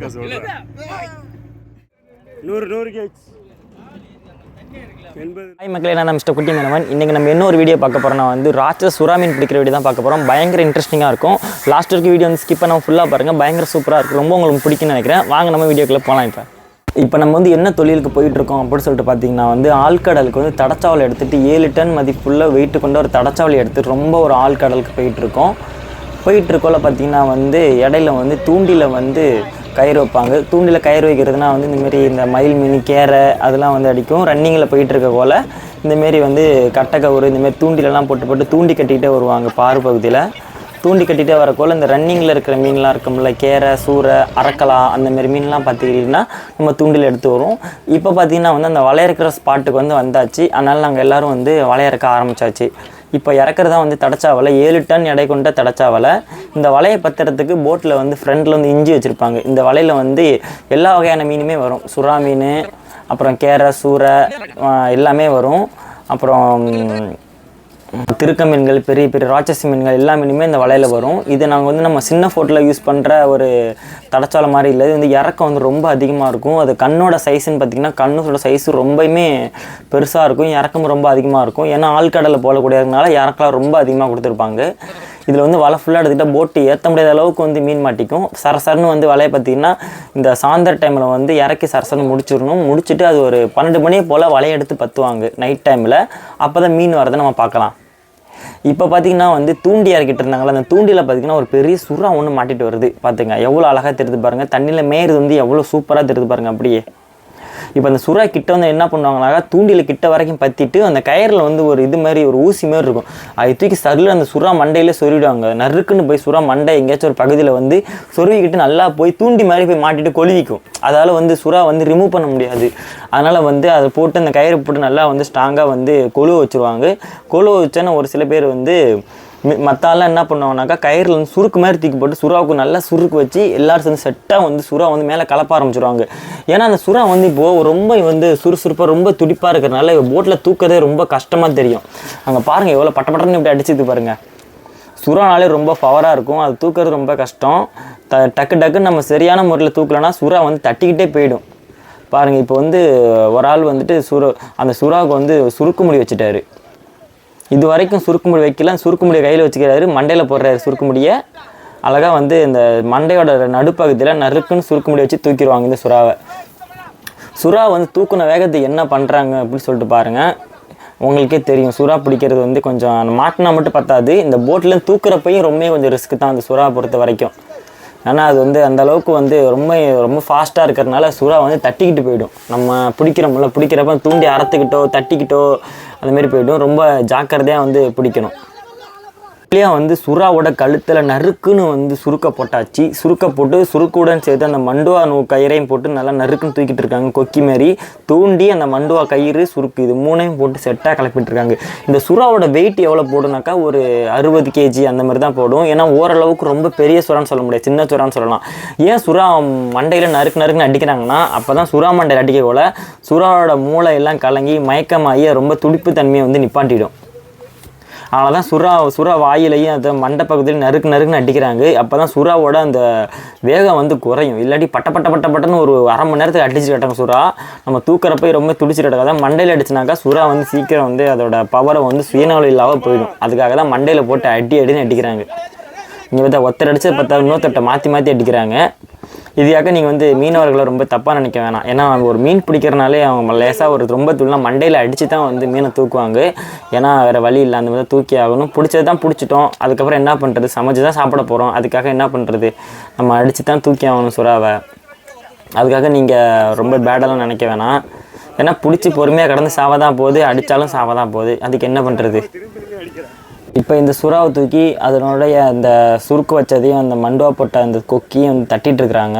தூக்க சொல்கிறேன் நூறு நூறு எண்பது. ஹாய் மக்களே நான் மிஸ்டர் குட்டி மேனவன் இன்றைக்கி நம்ம இன்னொரு வீடியோ பார்க்க போகிறோம் நான் வந்து ராட்சஸ் சுறா மீன் பிடிக்கிற வீடியோ தான் பார்க்க போகிறோம் பயங்கர இன்ட்ரெஸ்டிங்காக இருக்கும். லாஸ்ட் வரைக்கும் வீடியோ வந்து ஸ்கிப் பண்ணாமல் ஃபுல்லாக பாருங்கள் பயங்கர சூப்பராக இருக்கும் ரொம்ப உங்களுக்கு பிடிக்கும்னு நினைக்கிறேன். வாங்க நம்ம வீடியோக்குள்ளே போகலாம் இப்போ. இப்போ நம்ம வந்து என்ன தொழிலுக்கு போயிட்டு இருக்கோம் அப்படின்னு சொல்லிட்டு பார்த்தீங்கன்னா வந்து ஆழ்கடலுக்கு வந்து தடச்சாவலை எடுத்துகிட்டு ஏழு டன் மதிப்புள்ள வெயிட் கொண்ட ஒரு தடச்சாவலை எடுத்துட்டு ரொம்ப ஒரு ஆழ்கடலுக்கு போயிட்டு இருக்கோம் போயிட்டு இருக்கோல பார்த்தீங்கன்னா வந்து இடையில வந்து தூண்டில வந்து கயிறு வைப்பாங்க. தூண்டில் கயிறு வைக்கிறதுனா வந்து இந்தமாரி இந்த மயில் மீன் கேரை அதெல்லாம் வந்து அடிக்கும். ரன்னிங்கில் போயிட்டு இருக்க போல் இந்தமாரி வந்து கட்டக்கவுறு இந்தமாரி தூண்டிலெல்லாம் போட்டு போட்டு தூண்டி கட்டிக்கிட்டே வருவாங்க பாறு பகுதியில். தூண்டி கட்டிகிட்டே வரக்கோல இந்த ரன்னிங்கில் இருக்கிற மீன்லாம் இருக்கும்ல கேரை சூரை அரக்கலா அந்தமாரி மீன்லாம் பார்த்துக்கிட்டிங்கன்னா நம்ம தூண்டில் எடுத்து வரும். இப்போ பார்த்தீங்கன்னா வந்து அந்த வலை இருக்கிற ஸ்பாட்டுக்கு வந்து வந்தாச்சு. அதனால் நாங்கள் எல்லோரும் வந்து வலை ஆரம்பித்தாச்சு ஆரம்பிச்சாச்சு. இப்போ இறக்குறதா வந்து தடச்சா வலை ஏழு டன் எடை கொண்ட தடச்சா வலை இந்த வலையை பத்துறதுக்கு போட்டில் வந்து ஃப்ரண்டில் வந்து இஞ்சி வச்சுருப்பாங்க. இந்த வலையில் வந்து எல்லா வகையான மீனுமே வரும். சுறா மீன் அப்புறம் கேரை சூரை எல்லாமே வரும். அப்புறம் திருக்க மீன்கள் பெரிய பெரிய ராட்சச மீன்கள் எல்லா மீனுமே இந்த வலையில் வரும். இது நாங்கள் வந்து நம்ம சின்ன ஃபோட்டில் யூஸ் பண்ணுற ஒரு தடச்சாலை மாதிரி இல்லை. இது வந்து இறக்கம் வந்து ரொம்ப அதிகமாக இருக்கும். அது கண்ணோட சைஸ்ன்னு பார்த்தீங்கன்னா கண்ணோட சைஸ் ரொம்பவுமே பெருசாக இருக்கும். இறக்கம் ரொம்ப அதிகமாக இருக்கும். ஏன்னா ஆழ்கடலில் போடக்கூடியதுனால இறக்கலாம் ரொம்ப அதிகமாக கொடுத்துருப்பாங்க. இதில் வந்து வலை ஃபுல்லாக எடுத்துக்கிட்டால் போட்டு ஏற்ற முடியாத அளவுக்கு வந்து மீன் மாட்டிக்கும். சரசரன்னு வந்து வலையை பார்த்தீங்கன்னா இந்த சாயந்தர டைமில் வந்து இறக்கி சரசரன்னு முடிச்சிடணும். முடிச்சுட்டு அது ஒரு பன்னெண்டு மணியை போல் வலையை எடுத்து பத்துவாங்க. நைட் டைமில் அப்போ தான் மீன் வரதை நம்ம பார்க்கலாம். இப்போ பார்த்தீங்கன்னா வந்து தூண்டி இறக்கிட்டு இருந்தாங்களா அந்த தூண்டியில் பார்த்தீங்கன்னா ஒரு பெரிய சுறா ஒன்று மாட்டிட்டு வருது. பார்த்துங்க எவ்வளோ அழகாக தெரியுது பாருங்கள் தண்ணியில் மேயிறது வந்து எவ்வளோ சூப்பராக தெரியுது பாருங்க அப்படியே. இப்போ அந்த சுறா கிட்ட வந்து என்ன பண்ணுவாங்கனாக்கா தூண்டில கிட்ட வரைக்கும் பற்றிட்டு அந்த கயிறில் வந்து ஒரு இது மாதிரி ஒரு ஊசி மாதிரி இருக்கும். அதை தூக்கி சரியில் அந்த சுறா மண்டையிலே சொருவிடுவாங்க நறுக்குன்னு போய் சுறா மண்டை எங்கேயாச்சும் ஒரு பகுதியில் வந்து சொருவிக்கிட்டு நல்லா போய் தூண்டி மாதிரி போய் மாட்டிட்டு கொழுவிக்கும் அதால் வந்து சுறா வந்து ரிமூவ் பண்ண முடியாது. அதனால் வந்து அதை போட்டு அந்த கயிறு போட்டு நல்லா வந்து ஸ்ட்ராங்காக வந்து கொழுவ வச்சுருவாங்க. கொழுவ வச்சோன்னா ஒரு சில பேர் வந்து மற்ற என்ன பண்ணுவாங்கனாக்கா கயிறில் வந்து சுருக்கு மாதிரி தூக்கி போட்டு சுறாவுக்கு நல்லா சுருக்கு வச்சு எல்லாரும் சேர்ந்து செட்டாக வந்து சுறா வந்து மேலே கலப்ப ஆரம்பிச்சிருவாங்க. ஏன்னா அந்த சுறா வந்து இப்போது ரொம்ப வந்து சுறுசுறுப்பாக ரொம்ப துடிப்பாக இருக்கிறனால போட்டில் தூக்கதே ரொம்ப கஷ்டமாக தெரியும். அங்கே பாருங்கள் எவ்வளோ பட்ட பட்டன்னு இப்படி அடிச்சுது பாருங்கள் சுறானாலே ரொம்ப பவராக இருக்கும். அது தூக்குறது ரொம்ப கஷ்டம். த டக்கு டக்குன்னு நம்ம சரியான முறையில் தூக்கலைன்னா சுறா வந்து தட்டிக்கிட்டே போயிடும். பாருங்கள் இப்போ வந்து ஒரு ஆள் வந்துட்டு சுர அந்த சுறாவுக்கு வந்து சுருக்கு முடி வச்சுட்டாரு. இது வரைக்கும் சுருக்குமுடி வைக்கல. சுருக்குமுடியை கையில் வச்சுக்கிறாரு. மண்டையில் போடுறாரு சுருக்குமுடியை. அழகாக வந்து இந்த மண்டையோட நடுப்பகுதியில் நறுக்குன்னு சுருக்குமுடி வச்சு தூக்கிடுவாங்க இந்த சுறாவை. சுறா வந்து தூக்குன வேகத்துக்கு என்ன பண்ணுறாங்க அப்படின்னு சொல்லிட்டு பாருங்கள் உங்களுக்கே தெரியும். சுறா பிடிக்கிறது வந்து கொஞ்சம் மாட்டினா மட்டும் பத்தாது. இந்த போட்டில் தூக்குறப்பையும் ரொம்ப கொஞ்சம் ரிஸ்க் தான் அந்த சுறா பொறுத்த வரைக்கும். ஏன்னா அது வந்து அந்த அளவுக்கு வந்து ரொம்ப ரொம்ப ஃபாஸ்ட்டாக இருக்கிறதுனால சுறா வந்து தட்டிக்கிட்டு போயிடும். நம்ம பிடிக்கிறோம்ல பிடிக்கிறப்ப தூண்டி அறுத்துக்கிட்டோ தட்டிக்கிட்டோ அந்தமாரி போய்ட்டும் ரொம்ப ஜாக்கிரதையாக வந்து பிடிக்கணும். இல்லையா வந்து சுறாவோட கழுத்தில் நறுக்குன்னு வந்து சுருக்க போட்டாச்சு. சுருக்க போட்டு சுருக்குடன் சேர்த்து அந்த மண்டுவா நூ கயிறையும் போட்டு நல்லா நறுக்குன்னு தூக்கிட்டு இருக்காங்க. கொக்கி மாதிரி தூண்டி அந்த மண்டுவா கயிறு சுருக்கு. இது மூணையும் போட்டு செட்டாக கிளப்பிட்டு இருக்காங்க. இந்த சுறாவோட வெயிட் எவ்வளோ போடுனாக்கா ஒரு அறுபது கேஜி அந்த மாதிரி தான் போடும். ஏன்னா ஓரளவுக்கு ரொம்ப பெரிய சுறான்னு சொல்ல முடியாது. சின்ன சுறான்னு சொல்லலாம். ஏன் சுறா மண்டையில் நறுக்கு நறுக்குன்னு அடிக்கிறாங்கன்னா அப்போ தான் சுறா மண்டையில் அடிக்க போல சுறாவோட மூளை எல்லாம் கலங்கி மயக்கமாகி ரொம்ப துடிப்பு தன்மையை வந்து நிப்பாட்டிடும். அதனால தான் சுறா சுறா வாயிலையும் அந்த மண்டை பகுதியில் நறுக்கு நறுக்குன்னு அடிக்கிறாங்க. அப்போ தான் சுறாவோட அந்த வேகம் வந்து குறையும். இல்லாட்டி பட்ட பட்ட பட்ட பட்டன்னு ஒரு அரை மணி நேரத்துக்கு அடிச்சு கட்டாங்க சுறா. நம்ம தூக்கிறப்ப ரொம்ப துடிச்சு கிடக்காத மண்டையில் அடிச்சுனாக்கா சுறா வந்து சீக்கிரம் வந்து அதோட பவரை வந்து சுயநலம் இல்லாமல் போயிடும். அதுக்காக தான் மண்டையில் போட்டு அடி அடின்னு அடிக்கிறாங்க. இங்கே பார்த்தா ஒருத்தர் அடித்து பார்த்தா இன்னொருத்தட்ட மாற்றி மாற்றி அடிக்கிறாங்க. இதுக்காக நீங்கள் வந்து மீனவர்களை ரொம்ப தப்பாக நினைக்க வேணாம். ஏன்னா அவங்க ஒரு மீன் பிடிக்கிறனாலே அவங்க லேசாக ஒரு ரொம்ப துள்ளாக மண்டையில் அடித்து தான் வந்து மீனை தூக்குவாங்க. ஏன்னா வேறு வழி இல்லை. அந்த மாதிரி தான் தூக்கி ஆகணும். பிடிச்சது தான் பிடிச்சிட்டோம். அதுக்கப்புறம் என்ன பண்ணுறது சமைச்சு தான் சாப்பிட போகிறோம் அதுக்காக என்ன பண்ணுறது நம்ம அடித்து தான் தூக்கி ஆகணும் சுறாவை. அதுக்காக நீங்கள் ரொம்ப பேடெல்லாம் நினைக்க வேணாம். ஏன்னா பிடிச்சி பொறுமையாக கடந்து சாவதான் போகுது. அடித்தாலும் சாவதான் போகுது. அதுக்கு என்ன பண்ணுறது இப்போ இந்த சுறாவை தூக்கி அதனுடைய அந்த சுருக்கு வச்சதையும் அந்த மண்டுவா போட்ட அந்த கொக்கியும் வந்து தட்டிகிட்டு இருக்கிறாங்க.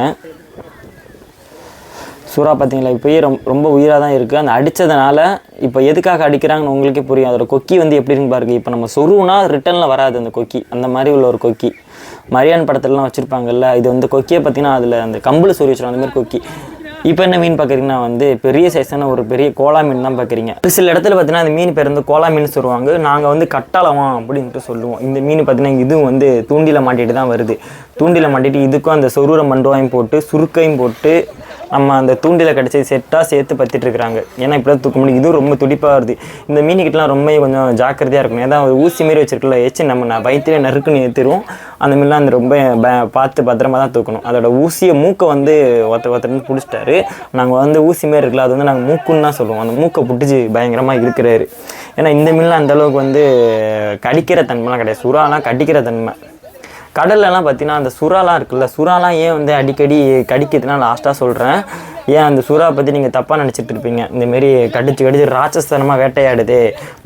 சுறா பார்த்தீங்களா இப்போயே ரொம்ப ரொம்ப உயிராக தான் இருக்குது அந்த அடித்ததுனால இப்போ எதுக்காக அடிக்கிறாங்கன்னு உங்களுக்கே புரியும். அதோட கொக்கி வந்து எப்படின்னு பாருங்கள் பாருங்க. இப்போ நம்ம சொருவுனா ரிட்டனில் வராது அந்த கொக்கி. அந்த மாதிரி உள்ள ஒரு கொக்கி. மரியான் படத்துலலாம் வச்சுருப்பாங்கல்ல இது வந்து கொக்கியை பார்த்தீங்கன்னா அதில் அந்த கம்பில் சொறி வச்சிருவாங்க. அந்த மாதிரி கொக்கி. இப்போ என்ன மீன் பார்க்குறீங்கன்னா வந்து பெரிய சைஸான ஒரு பெரிய கோலா மீன் தான் பார்க்குறீங்க. சில இடத்துல பார்த்தீங்கன்னா அந்த மீன் பேர் வந்து கோலா மீன் சொல்லுவாங்க. நாங்கள் வந்து கட்டாளவா அப்படின்ட்டு சொல்லுவோம். இந்த மீன் பார்த்தீங்கன்னா இதுவும் வந்து தூண்டில மாட்டிட்டு தான் வருது. தூண்டில மாட்டிட்டு இதுக்கும் அந்த சொருர மண்டுவாயும் போட்டு சுருக்கையும் போட்டு நம்ம அந்த தூண்டில கிடச்சி செட்டாக சேர்த்து பத்திட்டு இருக்கிறாங்க. ஏன்னா இப்படி தூக்க முடியும். இதுவும் ரொம்ப துடிப்பாக வருது. இந்த மீனுக்கிட்டலாம் ரொம்ப கொஞ்சம் ஜாக்கிரதையாக இருக்கணும். ஏதாவது ஒரு ஊசி மாரி வச்சிருக்கல ஏச்சு நம்ம நான் வயிற்றுல நறுக்குன்னு ஏற்றிடும் அந்த மாதிரிலாம் அந்த ரொம்ப ப- பார்த்து பத்திரமா தான் தூக்கணும். அதோட ஊசியை மூக்கை வந்து ஒருத்தர் ஒருத்தருந்து பிடிச்சிட்டாரு. நாங்கள் வந்து ஊசி மாரி இருக்கல அது வந்து நாங்கள் மூக்குன்னு தான் சொல்லுவோம். அந்த மூக்கை பிடிச்சி பயங்கரமாக இருக்கிறாரு ஏன்னா இந்த மீன்லாம் அந்த அளவுக்கு வந்து கடிக்கிற தன்மைலாம் கிடையாது. சுறாலாம் கடிக்கிற தன்மை. கடல்லலாம் பார்த்தீங்கன்னா அந்த சுறாலாம் இருக்குல்ல சுறாலாம் ஏன் வந்து அடிக்கடி கடிக்குதுன்னா லாஸ்ட்டாக சொல்கிறேன் ஏன் அந்த சுறா பற்றி நீங்கள் தப்பாக நினச்சிட்டு இருப்பீங்க? இந்தமாரி கடிச்சு கடிச்சு ராட்சஸ்தனமாக வேட்டையாடுது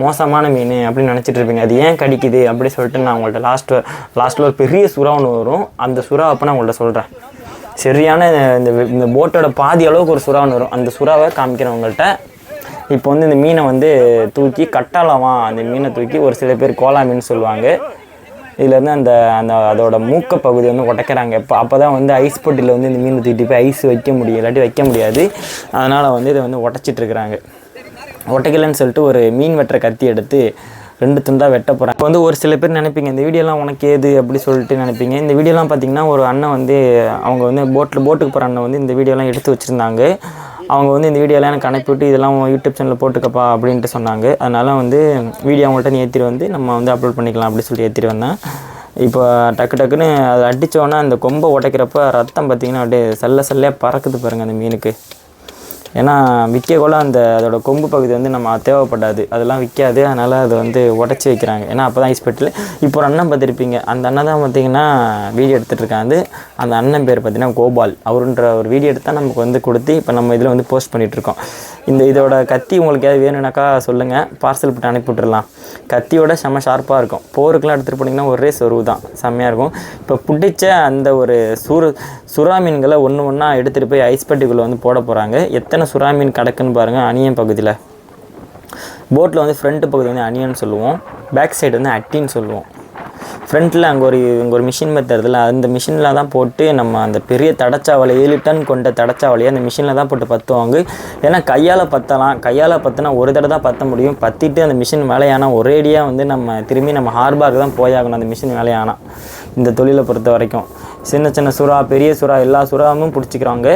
மோசமான மீன் அப்படின்னு நினச்சிட்டு இருப்பீங்க. அது ஏன் கடிக்குது அப்படி சொல்லிட்டு நான் உங்கள்கிட்ட லாஸ்ட் லாஸ்ட்டில் ஒரு பெரிய சுறா ஒன்று வரும். அந்த சுறா அப்போ நான் உங்கள்கிட்ட சொல்கிறேன் சரியான இந்த இந்த போட்டோட பாதி அளவுக்கு ஒரு சுறா ஒன்று வரும். அந்த சுறாவை காமிக்கிறேன் உங்கள்கிட்ட இப்போ வந்து இந்த மீனை வந்து தூக்கி கட்டாலமா அந்த மீனை தூக்கி ஒரு சில பேர் கோலா மீன் சொல்லுவாங்க. இதுலேருந்து அந்த அந்த அதோட மூக்க பகுதி வந்து உடைக்கிறாங்க. இப்போ அப்போ தான் வந்து ஐஸ் பொட்டியில் வந்து இந்த மீன் தூக்கிட்டு போய் ஐஸ் வைக்க முடியும். இல்லாட்டி வைக்க முடியாது. அதனால் வந்து இதை வந்து உடச்சிட்ருக்குறாங்க உடைக்கலன்னு சொல்லிட்டு ஒரு மீன் வெட்டுற கத்தி எடுத்து ரெண்டு துண்டாக வெட்ட போகிறேன் இப்போ வந்து ஒரு சில பேர் நினைப்பீங்க இந்த வீடியோலாம் உனக்கு ஏது அப்படி சொல்லிட்டு நினைப்பீங்க. இந்த வீடியோலாம் பார்த்தீங்கன்னா ஒரு அண்ணன் வந்து அவங்க வந்து போட்டில் போட்டுக்கு போகிற அண்ணன் வந்து இந்த வீடியோலாம் எடுத்து வச்சுருந்தாங்க. அவங்க வந்து இந்த வீடியோலாம் எனக்கு அனுப்பிவிட்டு இதெல்லாம் யூடியூப் சேனலில் போட்டுக்கப்பா அப்படின்ட்டு சொன்னாங்க. அதனால் வந்து வீடியோ அவங்கள்ட்ட நீ ஏற்றிட்டு வந்து நம்ம வந்து அப்லோட் பண்ணிக்கலாம் அப்படின்னு சொல்லி ஏற்றிட்டு வந்தேன். இப்போ டக்கு டக்குன்னு அதை அடித்தோன்னே அந்த கொம்பை உடைக்கிறப்ப ரத்தம் பார்த்தீங்கன்னா அப்படியே செல்ல செல்லையாக பறக்குது பாருங்கள் அந்த மீனுக்கு. ஏன்னா விற்கக்குள்ள அந்த அதோட கொம்பு பகுதி வந்து நம்ம தேவைப்படாது. அதெல்லாம் விற்காது. அதனால் அதை வந்து உடச்சி வைக்கிறாங்க. ஏன்னா அப்போ தான் ஹாஸ்பிட்டல் இப்போ ஒரு அண்ணன் பார்த்துருப்பீங்க. அந்த அண்ணன் தான் பார்த்தீங்கன்னா வீடியோ எடுத்துகிட்டு இருக்காங்க. அந்த அண்ணன் பேர் பார்த்தீங்கன்னா கோபால். அவருன்ற ஒரு வீடியோ எடுத்தால் நமக்கு வந்து கொடுத்து இப்போ நம்ம இதில் வந்து போஸ்ட் பண்ணிகிட்ருக்கோம் இந்த இதோட கத்தி உங்களுக்கு ஏதாவது வேணும்னாக்கா சொல்லுங்கள் பார்சல் போட்டு அனுப்பிவிட்டுலாம் கத்தியோட செம்ம ஷார்ப்பாக இருக்கும். போருக்கெலாம் எடுத்துகிட்டு போனீங்கன்னா ஒரே சொருவு தான். செம்மையாக இருக்கும். இப்போ பிடிச்ச அந்த ஒரு சுறு சுறா மீன்களை ஒன்று ஒன்றா எடுத்துகிட்டு போய் ஐஸ் பெட்டிக்குள்ளே வந்து போட போகிறாங்க எத்தனை சுறா மீன் கிடக்குன்னு பாருங்கள் அணியன் பகுதியில். போட்டில் வந்து ஃப்ரண்ட்டு பகுதி வந்து அணியன்னு சொல்லுவோம். பேக் சைடு வந்து அட்டின்னு சொல்லுவோம். ஃப்ரண்ட்டில் அங்கே ஒரு இங்கே ஒரு மிஷின் மெத்தடுல அந்த மிஷினில் தான் போட்டு நம்ம அந்த பெரிய தடச்சாவலை ஏழு டன் கொண்ட தடச்சாவலையை அந்த மிஷினில் தான் போட்டு பற்றுவாங்க ஏன்னா கையால் பற்றலாம் கையால் பற்றினா ஒரு தடவை தான் பற்ற முடியும். பற்றிட்டு அந்த மிஷின் வேலையானா ஒரேடியாக வந்து நம்ம திரும்பி நம்ம ஹார்பாருக்கு தான் போயாகணும் அந்த மிஷின் வேலையானா இந்த தொழிலை பொறுத்த வரைக்கும். சின்ன சின்ன சுறா பெரிய சுறா எல்லா சுறாவும் பிடிச்சிக்கிறாங்க.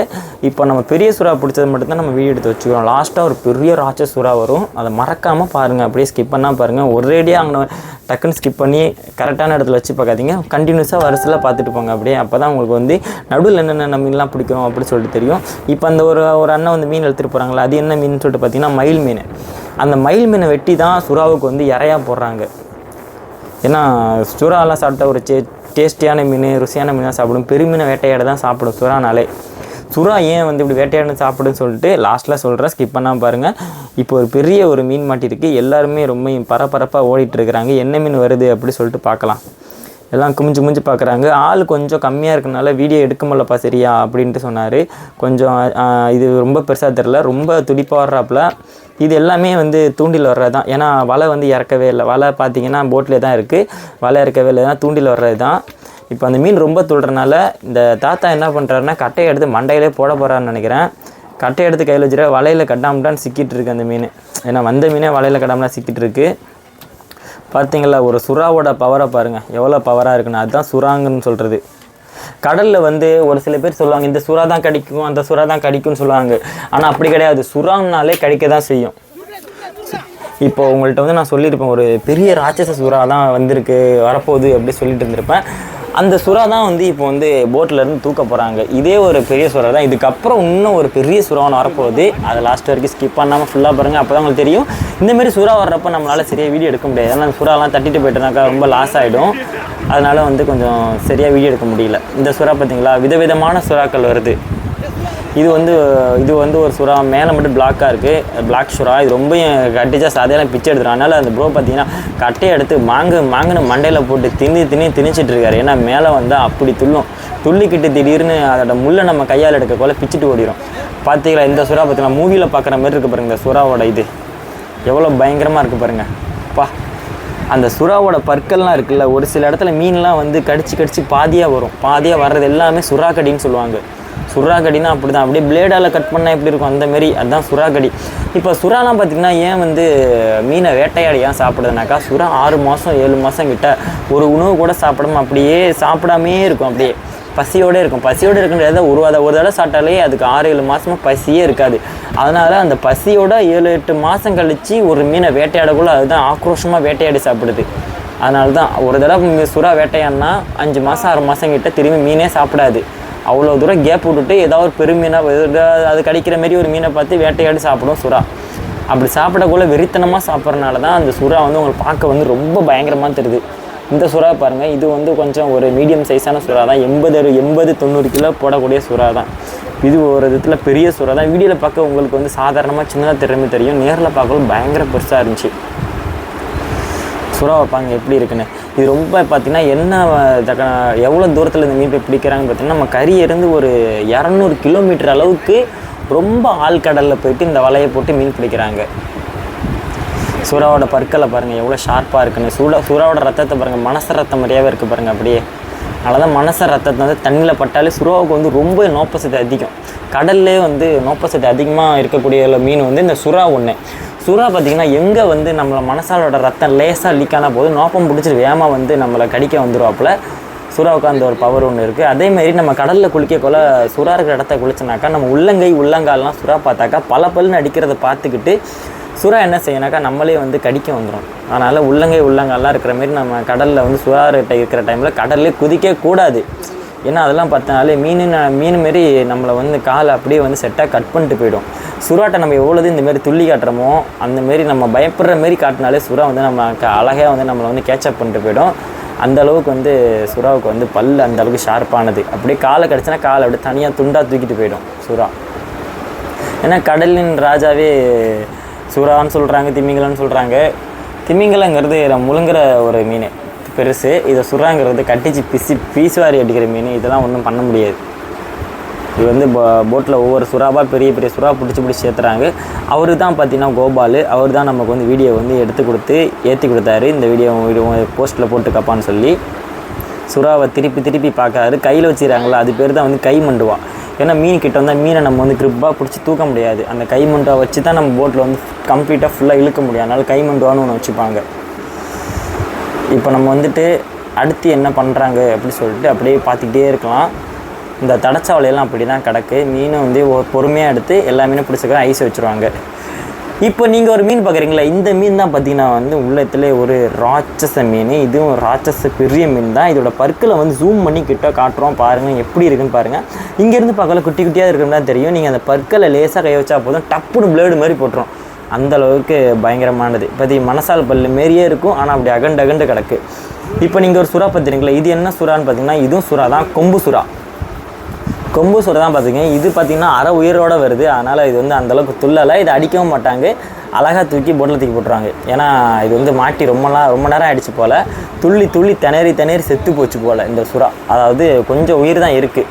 இப்போ நம்ம பெரிய சுறா பிடிச்சது மட்டும்தான் நம்ம வீடியோ எடுத்து வச்சுக்கிறோம். லாஸ்ட்டாக ஒரு பெரிய ராட்ச சுறா வரும். அதை மறக்காமல் பாருங்கள் அப்படியே ஸ்கிப் பண்ணால் பாருங்கள் ஒரேடியாக அங்கே டக்குன்னு ஸ்கிப் பண்ணி கரெக்டான இடத்துல வச்சு பார்க்காதீங்க. கண்டினியூஸாக வரிசையில் பார்த்துட்டு போங்க அப்படியே. அப்போ தான் உங்களுக்கு வந்து நடுவில் என்னென்ன மீன்லாம் பிடிக்கும் அப்படின்னு சொல்லிட்டு தெரியும். இப்போ அந்த ஒரு ஒரு அண்ணன் வந்து மீன் எடுத்துகிட்டு போகிறாங்களா அது என்ன மீன் சொல்லிட்டு பார்த்தீங்கன்னா மயில் மீன். அந்த மயில் மீனை வெட்டி தான் சுறாவுக்கு வந்து இறையா போடுறாங்க. ஏன்னா சுறாலாம் சாப்பிட்டா ஒரு சே டேஸ்டியான மீன் ருசியான மீனாக சாப்பிடும். பெருமீனை வேட்டையாட தான் சாப்பிடும் சுறானாலே. சுறா ஏன் வந்து இப்படி வேட்டையாட சாப்பிடுன்னு சொல்லிட்டு லாஸ்ட்டில் சொல்கிறேன் ஸ்கிப் பண்ணாமல் பாருங்கள் இப்போ ஒரு பெரிய ஒரு மீன் மாட்டிருக்கு எல்லாருமே ரொம்ப பரபரப்பாக ஓடிட்டுருக்கிறாங்க என்ன மீன் வருது அப்படி சொல்லிட்டு பார்க்கலாம். எல்லாம் குமிஞ்சு குமிஞ்சு பார்க்குறாங்க. ஆள் கொஞ்சம் கம்மியாக இருக்கனால வீடியோ எடுக்க முடியலப்பா சரியா அப்படின்ட்டு சொன்னார். கொஞ்சம் இது ரொம்ப பெருசாக தெரில ரொம்ப துடிப்பாடுறாப்புல இது எல்லாமே வந்து தூண்டில் வர்றது தான் ஏன்னா வலை வந்து இறக்கவே இல்லை. வலை பார்த்தீங்கன்னா போட்லேயே தான் இருக்குது வலை இறக்கவே இல்லை. தான் தூண்டில் வர்றது தான் இப்போ அந்த மீன் ரொம்ப துள்றனால இந்த தாத்தா என்ன பண்ணுறாருன்னா கட்டையை எடுத்து மண்டையிலே போட போகிறாருன்னு நினைக்கிறேன். கட்டையை எடுத்து கையில் வச்சுட்டு வலையில் கட்டாமட்டான்னு சிக்கிட்டு இருக்கு அந்த மீன். ஏன்னா வந்த மீனே வலையில் கட்டாமலாம் சிக்கிட்டு இருக்கு. பார்த்தீங்களா ஒரு சுறாவோட பவரை பாருங்கள் எவ்வளோ பவராக இருக்குன்னு. அதுதான் சுறாங்கன்னு சொல்கிறது கடலில் வந்து ஒரு சில பேர் சொல்லுவாங்க இந்த சுறா தான் கடிக்கும் அந்த சுறா தான் கடிக்கும்னு சொல்லுவாங்க. ஆனால் அப்படி கிடையாது. சுறான்னாலே கடிக்க தான் செய்யும். இப்போ உங்கள்கிட்ட வந்து நான் சொல்லியிருப்பேன் ஒரு பெரிய ராட்சச சுறா தான் வந்திருக்கு வரப்போகுது அப்படி சொல்லிட்டு இருந்திருப்பேன். அந்த சுறா தான் வந்து இப்போ வந்து போட்டில் இருந்து தூக்க போகிறாங்க இதே ஒரு பெரிய சுறா தான். இதுக்கப்புறம் இன்னும் ஒரு பெரிய சுறான்னு வரப்போகுது. அதை லாஸ்ட் வரைக்கும் ஸ்கிப் பண்ணாமல் ஃபுல்லாக பாருங்கள் அப்போ தான் உங்களுக்கு தெரியும். இந்தமாரி சுறா வர்றப்ப நம்மளால் சரியாக வீடியோ எடுக்க முடியாது. ஏன்னா சுறாலாம் தட்டிட்டு போயிட்டோனாக்கா ரொம்ப லாஸ் ஆகிடும் அதனால் வந்து கொஞ்சம் சரியாக வீடியோ எடுக்க முடியல. இந்த சுறா பார்த்தீங்களா? விதவிதமான சுறாக்கள் வருது. இது வந்து இது வந்து ஒரு சுறா மேலே மட்டும் பிளாக்காக இருக்குது பிளாக் சுறா இது ரொம்ப கட்டிச்சா சாதையெல்லாம் பிச்சை எடுத்துரும். அதனால் அந்த ப்ரோ பார்த்தீங்கன்னா கட்டையை எடுத்து மாங்கு மாங்கின மண்டையில் போட்டு திணி திணி திணிச்சிட்டு இருக்காரு. ஏன்னா மேலே வந்தால் அப்படி துள்ளும். துள்ளிக்கிட்டு திடீர்னு அதோட முள்ளை நம்ம கையால் எடுக்க போல பிச்சுட்டு ஓடிடும் பார்த்தீங்களா இந்த சுறா பார்த்தீங்கன்னா மூவியில் பார்க்குற மாதிரி இருக்குது பாருங்கள் இந்த சுறாவோட இது. எவ்வளோ பயங்கரமாக இருக்குது பாருங்கள் பா அந்த சுறாவோட பற்கள்லாம் இருக்குல்ல ஒரு சில இடத்துல மீன்லாம் வந்து கடிச்சு கடிச்சு பாதியாக வரும். பாதியாக வர்றது எல்லாமே சுறா கடின்னு சொல்லுவாங்க. சுறா அப்படி தான் அப்படியே பிளேடால் கட் பண்ணால் எப்படி இருக்கும்? அந்த மாரி அதுதான் சுறா கடி இப்போ சுறாலாம் பார்த்திங்கன்னா ஏன் வந்து மீனை வேட்டையாடி ஏன் சாப்பிடுதுனாக்கா சுறா ஆறு மாதம் ஏழு மாதம் கிட்ட ஒரு உணவு கூட சாப்பிடாம அப்படியே சாப்பிடாமே இருக்கும். அப்படியே பசியோடு இருக்கும். பசியோடு இருக்கின்றத ஒரு அதை ஒரு தடவை சாப்பிட்டாலே அதுக்கு ஆறு ஏழு மாதமாக பசியே இருக்காது. அதனால் அந்த பசியோட ஏழு எட்டு மாதம் கழித்து ஒரு மீனை வேட்டையாடக்குள்ள அதுதான் ஆக்ரோஷமாக வேட்டையாடி சாப்பிடுது. அதனால தான் ஒரு தடவை சுறா வேட்டையாடினா அஞ்சு மாதம் ஆறு மாதம் கிட்ட திரும்பி மீனே சாப்பிடாது. அவ்வளோ தூரம் கேப் விட்டுட்டு ஏதாவது ஒரு பெருமீனாக அது கடிக்கிற மாதிரி ஒரு மீனை பார்த்து வேட்டையாடி சாப்பிடும் சுறா. அப்படி சாப்பிடக்குள்ள வெறித்தனமாக சாப்பிட்றனால தான் அந்த சுறா வந்து உங்களுக்கு பார்க்க வந்து ரொம்ப பயங்கரமாக தெரியுது. இந்த சுறா பாருங்கள் இது வந்து கொஞ்சம் ஒரு மீடியம் சைஸான சுறா தான் எண்பது அறு- எண்பது தொண்ணூறு கிலோ போடக்கூடிய சுறா தான் இது ஒரு விதத்தில் பெரிய சுறா தான் வீடியோவில் பார்க்க உங்களுக்கு வந்து சாதாரணமாக சின்னதாக திறமை தெரியும். நேரில் பார்க்கவும் பயங்கர பெருசாக இருந்துச்சு. சுறா வைப்பாங்க எப்படி இருக்குன்னு. இது ரொம்ப பார்த்தீங்கன்னா என்ன தக்க எவ்வளோ தூரத்தில் இந்த மீன் போய் பிடிக்கிறாங்கன்னு பார்த்தீங்கன்னா நம்ம கறி ஒரு இரநூறு கிலோமீட்டர் அளவுக்கு ரொம்ப ஆழ்கடலில் போயிட்டு இந்த வலையை போட்டு மீன் பிடிக்கிறாங்க. சுறாவோட பற்களை பாருங்கள் எவ்வளோ ஷார்ப்பாக இருக்குன்னு. சூடா சுறாவோட ரத்தத்தை பாருங்கள் மனச ரத்தம் மாதிரியாவே இருக்குது பாருங்கள் அப்படியே. அதனால தான் மனச ரத்தத்தை வந்து தண்ணியில் பட்டாலே சுறாவுக்கு வந்து ரொம்ப நோப்பசத்து அதிகம். கடல்லே வந்து நோப்பசத்து அதிகமாக இருக்கக்கூடிய மீன் வந்து இந்த சுறா ஒன்று சுறா பார்த்திங்கன்னா எங்கே வந்து நம்மளை மனசாலோட ரத்தம் லேசாக லீக் ஆனால் போது நோப்பம் பிடிச்சிட்டு வேகமாக வந்து நம்மளை கடிக்க வந்துடுவாப்புல சுறாவுக்கு அந்த ஒரு பவர் ஒன்று இருக்குது அதேமாரி நம்ம கடலில் குளிக்கக்குள்ள சுறா இருக்கிற இடத்த குளிச்சோனாக்கா நம்ம உள்ளங்கை உள்ளங்கால்லாம் சுறா பார்த்தாக்கா பல பல்லுன்னு அடிக்கிறத பார்த்துக்கிட்டு சுறா என்ன செய்யணாக்கா நம்மளே வந்து கடிக்க வந்துடும் அதனால் உள்ளங்கை உள்ளங்கால்லாம் இருக்கிற மாரி நம்ம கடலில் வந்து சுறா இருக்கிற டைமில் கடல்லே குதிக்க கூடாது ஏன்னா அதெல்லாம் பார்த்தனாலே மீன் மீன் மாரி நம்மளை வந்து காலை அப்படியே வந்து செட்டாக கட் பண்ணிட்டு போயிடும். சுறாட்டை நம்ம எவ்வளோது இந்தமாரி துள்ளி காட்டுறோமோ அந்த மாரி நம்ம பயப்படுற மாரி காட்டினாலே சுறா வந்து நம்ம அழகாக வந்து நம்மளை வந்து கேட்சப் பண்ணிட்டு போயிடும். அந்த அளவுக்கு வந்து சுறாவுக்கு வந்து பல் அந்த அளவுக்கு ஷார்ப்பானது அப்படியே காலை கடிச்சுன்னா காலை அப்படியே தனியாக துண்டாக தூக்கிட்டு போயிடும் சுறா. ஏன்னா கடலின் ராஜாவே சுறான்னு சொல்கிறாங்க திமிங்கலன்னு சொல்கிறாங்க திமிங்கலங்கிறது முழுங்குற ஒரு மீன். பெருசு. இதை சுறாங்கிறது கட்டிச்சு பிசி பீசுவாரி அடிக்கிற மீன். இதெல்லாம் ஒன்றும் பண்ண முடியாது. இது வந்து போட்டில் ஒவ்வொரு சுறாவாக பெரிய பெரிய சுறா பிடிச்சி பிடிச்சி ஏற்றுறாங்க அவரு தான் பார்த்தீங்கன்னா கோபால். அவர் தான் நமக்கு வந்து வீடியோ வந்து எடுத்து கொடுத்து ஏற்றி கொடுத்தாரு. இந்த வீடியோ வீடியோ போஸ்ட்டில் போட்டுக்கப்பான்னு சொல்லி சுறாவை திருப்பி திருப்பி பார்க்கறாரு கையில் வச்சுக்கிறாங்களா அது பேர் தான் வந்து கை மண்டுவா. ஏன்னா மீன் கிட்ட வந்தால் மீனை நம்ம வந்து கிரிப்பாக பிடிச்சி தூக்க முடியாது. அந்த கை மண்டுவா வச்சு தான் நம்ம போட்டில் வந்து கம்ப்ளீட்டாக ஃபுல்லாக இழுக்க முடியும். அதனால் கை மண்டுவான்னு ஒன்று வச்சுப்பாங்க. இப்போ நம்ம வந்துட்டு அடுத்து என்ன பண்ணுறாங்க அப்படி சொல்லிட்டு அப்படியே பார்த்துக்கிட்டே இருக்கலாம். இந்த தடச்சாவலையெல்லாம் அப்படி தான் கிடக்கு. மீனை வந்து பொறுமையாக எடுத்து எல்லா மீனும் பிடிச்சிக்கிற ஐஸ் வச்சுருவாங்க. இப்போ நீங்கள் ஒரு மீன் பார்க்குறீங்களா இந்த மீன் தான் பார்த்தீங்கன்னா வந்து உள்ளத்துல ஒரு ராட்சச மீன். இதுவும் ராட்சச பெரிய மீன் தான். இதோட பற்களை வந்து ஜூம் பண்ணி கிட்ட காட்டுறோம். பாருங்கள் எப்படி இருக்குன்னு பாருங்கள் இங்கேருந்து பார்க்கல குட்டி குட்டியாக இருக்குன்னு தான் தெரியும். நீங்கள் அந்த பற்களை லேசாக கை வச்சா போதும். டப்புன்னு பிளேடு மாதிரி போட்டுரும். அந்தளவுக்கு பயங்கரமானது. இப்போ மனசால் பல்லு மாரியே இருக்கும் ஆனால் அப்படி அகண்டு அகண்டு கிடக்கு. இப்போ நீங்கள் ஒரு சுறா பார்த்துருங்களா இது என்ன சுறான்னு பார்த்தீங்கன்னா இதுவும் சுறா தான் கொம்பு சுறா. கொம்பு சுறா தான் பார்த்துக்கங்க இது பார்த்திங்கன்னா அரை உயிரோட வருது. அதனால் இது வந்து அந்தளவுக்கு துள்ளலை. இதை அடிக்கவும் மாட்டாங்க. அழகாக தூக்கி போட்டில் தூக்கி போட்டுருவாங்க. ஏன்னா இது வந்து மாட்டி ரொம்பலாம் ரொம்ப நேரம் ஆயிடுச்சு போல். துள்ளி துள்ளி திணறி திணறி செத்து போச்சு போல் இந்த சுறா. அதாவது கொஞ்சம் உயிர் தான் இருக்குது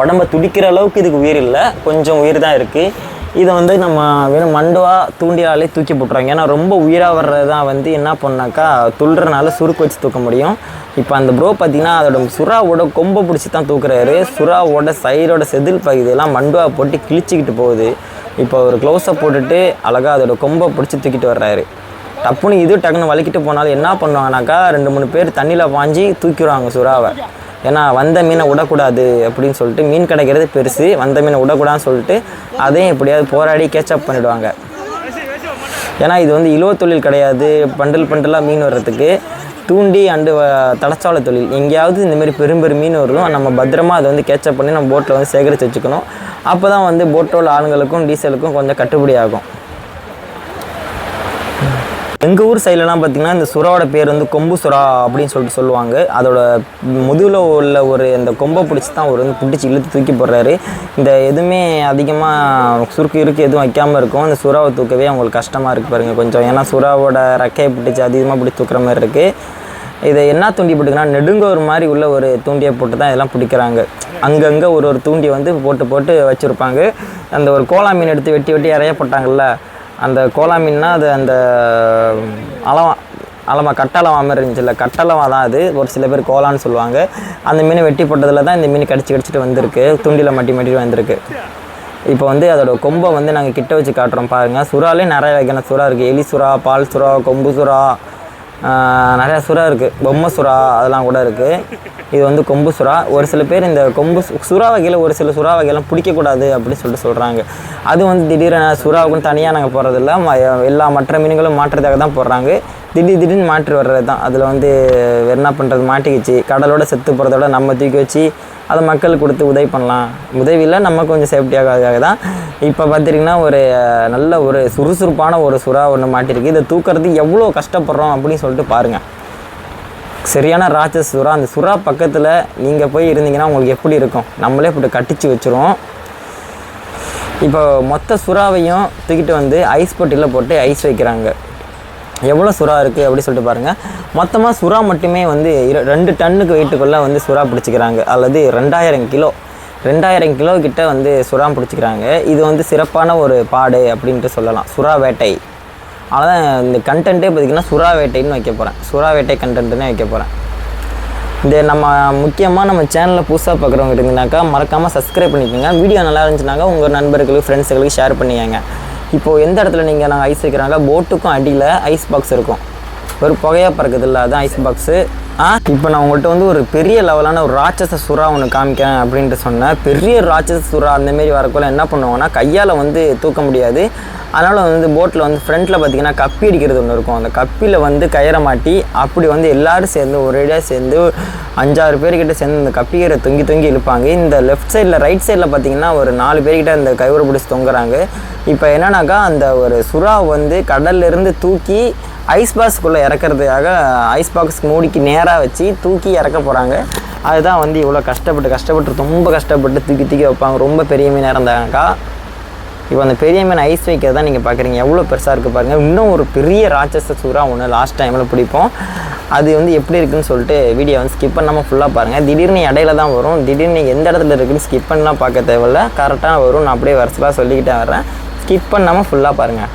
உடம்ப துடிக்கிற அளவுக்கு இதுக்கு உயிர் இல்லை. கொஞ்சம் உயிர் தான் இருக்குது இதை வந்து நம்ம வெறும் மண்டுவாக தூண்டியாலே தூக்கி போட்டுருவாங்க ஏன்னா ரொம்ப உயிராக வர்றது தான் வந்து என்ன பண்ணாக்கா துள்ளுறனால சுருக்கு வச்சு தூக்க முடியும். இப்போ அந்த ப்ரோ பார்த்தீங்கன்னா அதோட சுறாவோட கொம்பை பிடிச்சி தான் தூக்குறாரு. சுறாவோட சைடோட செதில் பகுதியெல்லாம் மண்டுவா போட்டு கிழிச்சிக்கிட்டு போகுது. இப்போ ஒரு க்ளோஸை போட்டுட்டு அழகாக அதோட கொம்பை பிடிச்சி தூக்கிட்டு வர்றாரு. டப்புன்னு இது டக்குன்னு வலிக்கிட்டு போனாலும் என்ன பண்ணுவாங்கனாக்கா ரெண்டு மூணு பேர் தண்ணியில் பாஞ்சி தூக்கிடுவாங்க சுறாவை. ஏன்னா வந்த மீனை விடக்கூடாது அப்படின்னு சொல்லிட்டு மீன் கிடைக்கிறது பெருசு வந்த மீனை விடக்கூடாதுன்னு சொல்லிட்டு அதையும் எப்படியாவது போராடி கேட்சப் பண்ணிவிடுவாங்க ஏன்னா இது வந்து இழுவ தொழில் கிடையாது பண்டல் பண்டலாக மீன் வர்றதுக்கு. தூண்டி அண்டு தடச்சால தொழில். எங்கேயாவது இந்தமாரி பெரும் பெரும் மீன் வரும் நம்ம பத்திரமா அதை வந்து கேட்சப் பண்ணி நம்ம போட்டில் வந்து சேகரித்து வச்சுக்கணும். அப்போ தான் வந்து போட்டோட ஆளுங்களுக்கும் டீசலுக்கும் கொஞ்சம் கட்டுப்படி ஆகும். எங்கள் ஊர் சைட்லலாம் பார்த்திங்கன்னா இந்த சுறாவோட பேர் வந்து கொம்பு சுறா அப்படின்னு சொல்லிட்டு சொல்லுவாங்க. அதோட முதுகில் உள்ள ஒரு இந்த கொம்பை பிடிச்சி தான் அவர் வந்து பிடிச்சி இழுத்து தூக்கி போடுறாரு. இந்த எதுவுமே அதிகமாக சுருக்கு இருக்கு எதுவும் வைக்காமல் இருக்கும். அந்த சுறாவை தூக்கவே அவங்களுக்கு கஷ்டமாக இருக்குது பாருங்கள் கொஞ்சம். ஏன்னா சுறாவோட ரெக்கையை பிடிச்சி அதிகமாக பிடிச்சி தூக்குற மாதிரி இருக்குது இதை என்ன தூண்டி போட்டுக்குன்னா நெடுங்கோர் மாதிரி உள்ள ஒரு தூண்டியை போட்டு தான் இதெல்லாம் பிடிக்கிறாங்க. அங்கங்கே ஒரு ஒரு தூண்டியை வந்து போட்டு போட்டு வச்சுருப்பாங்க. அந்த ஒரு கோலா மீன் எடுத்து வெட்டி வெட்டி இறைய போட்டாங்கல்ல அந்த கோலா மீன்னா அது அந்த அளவா அலமா கட்டளவா மாதிரி இருந்துச்சுல்ல கட்டளவா தான் அது. ஒரு சில பேர் கோலான்னு சொல்லுவாங்க. அந்த மீன் வெட்டி போட்டதில் தான் இந்த மீன் கடிச்சு கடிச்சிட்டு வந்திருக்கு. துண்டியில் மட்டி மட்டி வந்திருக்கு. இப்போ வந்து அதோட கொம்பை வந்து நாங்கள் கிட்ட வச்சு காட்டுறோம் பாருங்கள் சுறாலே நிறைய வகையான சுறா இருக்குது எலி சுறா பால் சுறா கொம்பு சுறா நிறையா சுறா இருக்குது பொம்மை சுறா அதெல்லாம் கூட இருக்குது இது வந்து கொம்பு சுறா. ஒரு சில பேர் இந்த கொம்பு சு- சுறா வகையில் ஒரு சில சுறா வகையெல்லாம் பிடிக்கக்கூடாது அப்படின்னு சொல்லிட்டு சொல்கிறாங்க அது வந்து திடீரென சுறாவுக்குன்னு தனியாக நாங்கள் போடுறதில்ல ம- எல்லா மற்ற மீன்களும் மாற்றுறதுக்காக தான் போடுறாங்க. திடீர் திடீர்னு மாற்றி வர்றது தான் அதில் வந்து என்ன பண்ணுறது மாட்டிக்கிச்சு. கடலோட செத்து போகிறதோட நம்ம தூக்கி வச்சு அதை மக்களுக்கு கொடுத்து உதவி பண்ணலாம். உதவியில் நம்ம கொஞ்சம் சேஃப்டியாக தான். இப்போ பார்த்திங்கன்னா ஒரு நல்ல ஒரு சுறுசுறுப்பான ஒரு சுறா ஒன்று மாட்டிருக்கு. இதை தூக்குறதுக்கு எவ்வளோ கஷ்டப்படுறோம் அப்படின்னு சொல்லிட்டு பாருங்கள் சரியான ராட்சஸ் சுறா. அந்த சுறா பக்கத்தில் நீங்கள் போய் இருந்தீங்கன்னா உங்களுக்கு எப்படி இருக்கும்? நம்மளே இப்படி கட்டிச்சு வச்சுருவோம். இப்போ மொத்த சுறாவையும் தூக்கிட்டு வந்து ஐஸ் பொட்டியில் போட்டு ஐஸ் வைக்கிறாங்க. எவ்வளோ சுறா இருக்குது அப்படின்னு சொல்லிட்டு பாருங்கள் மொத்தமாக சுறா மட்டுமே வந்து ரெண்டு டன்னுக்கு வெயிட்டுக்குள்ளே வந்து சுறா பிடிச்சிக்கிறாங்க. அல்லது ரெண்டாயிரம் கிலோ ரெண்டாயிரம் கிலோ கிட்ட வந்து சுறா பிடிச்சிக்கிறாங்க. இது வந்து சிறப்பான ஒரு பாடு அப்படின்ட்டு சொல்லலாம். சுறா வேட்டை. அதான் இந்த கண்டென்ட்டே பார்த்திங்கன்னா சுறா வேட்டைன்னு வைக்க போகிறேன் சுறா வேட்டை கண்டென்ட்னே வைக்க போகிறேன் இந்த நம்ம முக்கியமாக நம்ம சேனலில் புதுசாக பார்க்குறவங்க இருந்தீங்கன்னாக்கா மறக்காமல் சப்ஸ்கிரைப் பண்ணிக்கோங்க. வீடியோ நல்லா இருந்துச்சுனாக்கா உங்கள் நண்பர்களுக்கு ஃப்ரெண்ட்ஸுகளுக்கு ஷேர் பண்ணிக்கங்க. இப்போது எந்த இடத்துல நீங்கள் நாங்கள் ஐஸ் வைக்கிறாங்க? போட்டுக்கும் அடியில் ஐஸ் பாக்ஸ் இருக்கும். ஒரு புகையாக பறக்குது இல்லை அதான் ஐஸ் பாக்ஸு ஆ? இப்போ நான் உங்கள்கிட்ட வந்து ஒரு பெரிய லெவலான ஒரு ராட்சச சுறா ஒன்று காமிக்கிறேன் அப்படின்ட்டு சொன்னேன். பெரிய ராட்சச சுறா அந்தமாரி வரக்குள்ள என்ன பண்ணுவாங்கன்னா கையால் வந்து தூக்க முடியாது. அதனால் வந்து போட்டில் வந்து ஃப்ரண்ட்டில் பார்த்தீங்கன்னா கப்பி அடிக்கிறது ஒன்று இருக்கும். அந்த கப்பியில் வந்து கயிறை மாட்டி அப்படி வந்து எல்லோரும் சேர்ந்து ஒரேடியாக சேர்ந்து அஞ்சாறு பேர்கிட்ட சேர்ந்து இந்த கப்பி தொங்கி தொங்கி இழுப்பாங்க. இந்த லெஃப்ட் சைடில் ரைட் சைடில் பார்த்தீங்கன்னா ஒரு நாலு பேர்கிட்ட அந்த கயிறு பிடிச்சி தொங்குறாங்க. இப்போ என்னன்னாக்கா அந்த ஒரு சுறா வந்து கடல்லேருந்து தூக்கி ஐஸ் பாக்ஸ்க்குள்ளே இறக்கிறதுக்காக ஐஸ் பாக்ஸ் மூடிக்கு நேராக வச்சு தூக்கி இறக்க போகிறாங்க அதுதான் வந்து இவ்வளோ கஷ்டப்பட்டு கஷ்டப்பட்டு ரொம்ப கஷ்டப்பட்டு தூக்கி தூக்கி வைப்பாங்க. ரொம்ப பெரிய மீன் இறந்தாங்கக்கா. இப்போ அந்த பெரிய மீன் ஐஸ் வைக்கிறது தான் நீங்கள் பார்க்குறீங்க எவ்வளோ பெருசாக இருக்குது பாருங்கள் இன்னும் ஒரு பெரிய ராட்சச சூறா ஒன்று லாஸ்ட் டைமில் பிடிப்போம். அது வந்து எப்படி இருக்குன்னு சொல்லிட்டு வீடியோ வந்து ஸ்கிப் பண்ணாமல் ஃபுல்லாக பாருங்கள் திடீர்னு இடையில தான் வரும். திடீர்னு எந்த இடத்துல இருக்குன்னு ஸ்கிப் பண்ணலாம் பார்க்க தேவையில்ல. கரெக்டாக வரும். நான் அப்படியே வருஷலாக சொல்லிக்கிட்டே வரேன் ஸ்கிப் பண்ணாமல் ஃபுல்லாக பாருங்கள்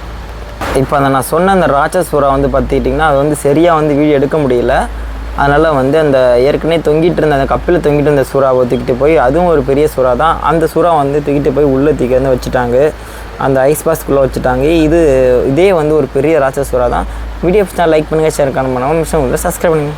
இப்போ அந்த நான் சொன்ன அந்த ராட்சச சூறா வந்து பார்த்துக்கிட்டிங்கன்னா அது வந்து சரியாக வந்து வீடியோ எடுக்க முடியல. அதனால் வந்து அந்த ஏற்கனவே தொங்கிட்டு இருந்த அந்த கப்பில் தொங்கிட்டு இருந்த சூறாவை தூக்கிட்டு போய் அதுவும் ஒரு பெரிய சூறா தான். அந்த சுறா வந்து தூக்கிட்டு போய் உள்ளே தூக்கி வந்து வச்சுட்டாங்க. அந்த ஐஸ் பாஸ்க்குள்ளே வச்சுட்டாங்க. இது இதே வந்து ஒரு பெரிய ராட்சஸ் சூறா தான். வீடியோ லைக் பண்ணுங்கள் ஷேர் பண்ண பண்ணுங்கள் மிஷன் சப்ஸ்கிரைப் பண்ணுங்கள்